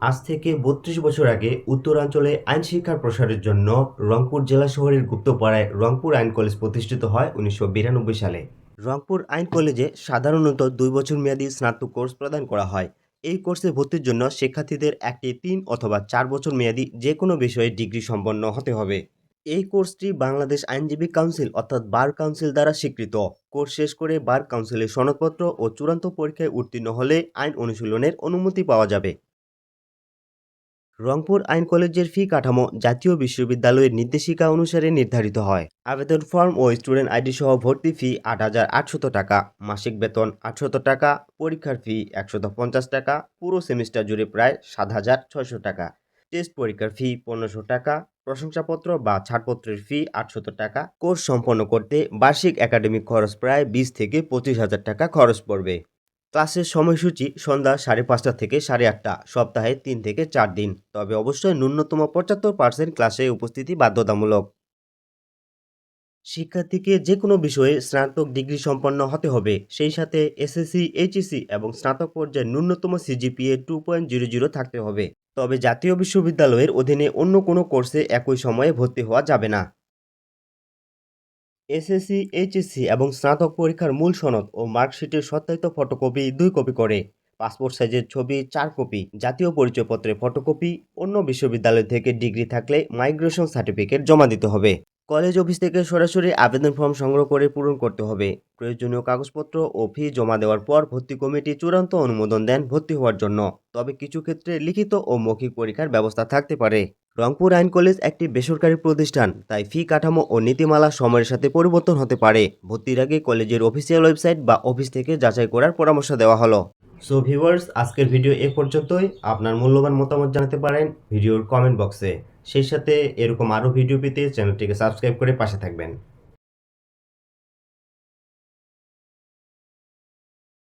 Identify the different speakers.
Speaker 1: আজ থেকে বত্রিশ বছর আগে উত্তরাঞ্চলে আইন শিক্ষার প্রসারের জন্য রংপুর জেলা শহরের গুপ্তপাড়ায় রংপুর আইন কলেজ প্রতিষ্ঠিত হয় উনিশশো বিরানব্বই সালে। রংপুর আইন কলেজে সাধারণত দুই বছর মেয়াদী স্নাতক কোর্স প্রদান করা হয়। এই কোর্সে ভর্তির জন্য শিক্ষার্থীদের একটি তিন অথবা চার বছর মেয়াদী যে কোনো বিষয়ে ডিগ্রি সম্পন্ন হতে হবে। এই কোর্সটি বাংলাদেশ আইনজীবী কাউন্সিল অর্থাৎ বার কাউন্সিল দ্বারা স্বীকৃত। কোর্স শেষ করে বার কাউন্সিলের সনদপত্র ও চূড়ান্ত পরীক্ষায় উত্তীর্ণ হলে আইন অনুশীলনের অনুমতি পাওয়া যাবে। রংপুর আইন কলেজের ফি কাঠামো জাতীয় বিশ্ববিদ্যালয়ের নির্দেশিকা অনুসারে নির্ধারিত হয়। আবেদন ফর্ম ও স্টুডেন্ট আইডি সহ ভর্তি ফি আট হাজার আটশত টাকা, মাসিক বেতন আটশত টাকা, পরীক্ষার ফি একশত পঞ্চাশ টাকা, পুরো সেমিস্টার জুড়ে প্রায় সাত হাজার ছয়শো টাকা। টেস্ট পরীক্ষার ফি পনেরোশো টাকা, প্রশংসাপত্র বা ছাড়পত্রের ফি আটশত টাকা। কোর্স সম্পন্ন করতে বার্ষিক একাডেমিক খরচ প্রায় বিশ থেকে পঁচিশ হাজার টাকা খরচ পড়বে। ক্লাসের সময়সূচি সন্ধ্যা সাড়ে পাঁচটা থেকে সাড়ে আটটা, সপ্তাহে তিন থেকে চার দিন। তবে অবশ্যই ন্যূনতম পঁচাত্তর পার্সেন্ট ক্লাসে উপস্থিতি বাধ্যতামূলক। শিক্ষার্থীকে যে কোনো বিষয়ে স্নাতক ডিগ্রি সম্পন্ন হতে হবে। সেই সাথে এসএসসি, এইচএসসি এবং স্নাতক পর্যায়ে ন্যূনতম CGPA two point zero zero থাকতে হবে। তবে জাতীয় বিশ্ববিদ্যালয়ের অধীনে অন্য কোনো কোর্সে একই সময়ে ভর্তি হওয়া যাবে না। এসএসসি, এইচএসসি এবং স্নাতক পরীক্ষার মূল সনদ ও মার্কশিটের সত্যায়িত ফটোকপি দুই কপি করে। পাসপোর্ট সাইজের ছবি চার কপি। জাতীয় পরিচয়পত্রের ফটোকপি অন্য বিশ্ববিদ্যালয় থেকে ডিগ্রি থাকলে মাইগ্রেশন সার্টিফিকেট জমা দিতে হবে। কলেজ অফিস থেকে সরাসরি আবেদন ফর্ম সংগ্রহ করে পূরণ করতে হবে। প্রয়োজনীয় কাগজপত্র ও ফি জমা দেওয়ার পর ভর্তি কমিটি চূড়ান্ত অনুমোদন দেন ভর্তি হওয়ার জন্য। তবে কিছু ক্ষেত্রে লিখিত ও মৌখিক পরীক্ষার ব্যবস্থা থাকতে পারে। রংপুর আইন কলেজ একটি বেসরকারি প্রতিষ্ঠান, তাই ফি কাঠামো ও নীতিমালা সময়ের সাথে পরিবর্তন হতে পারে। ভর্তির আগে কলেজের অফিসিয়াল ওয়েবসাইট বা অফিস থেকে যাচাই করার পরামর্শ দেওয়া হলো। সো ভিউয়ার্স আজকের ভিডিও এ পর্যন্তই। আপনার মূল্যবান মতামত জানাতে পারেন ভিডিওর কমেন্ট বক্সে সেই সাথে এরকম আরও ভিডিও পেতে চ্যানেলটিকে সাবস্ক্রাইব করে পাশে থাকবেন।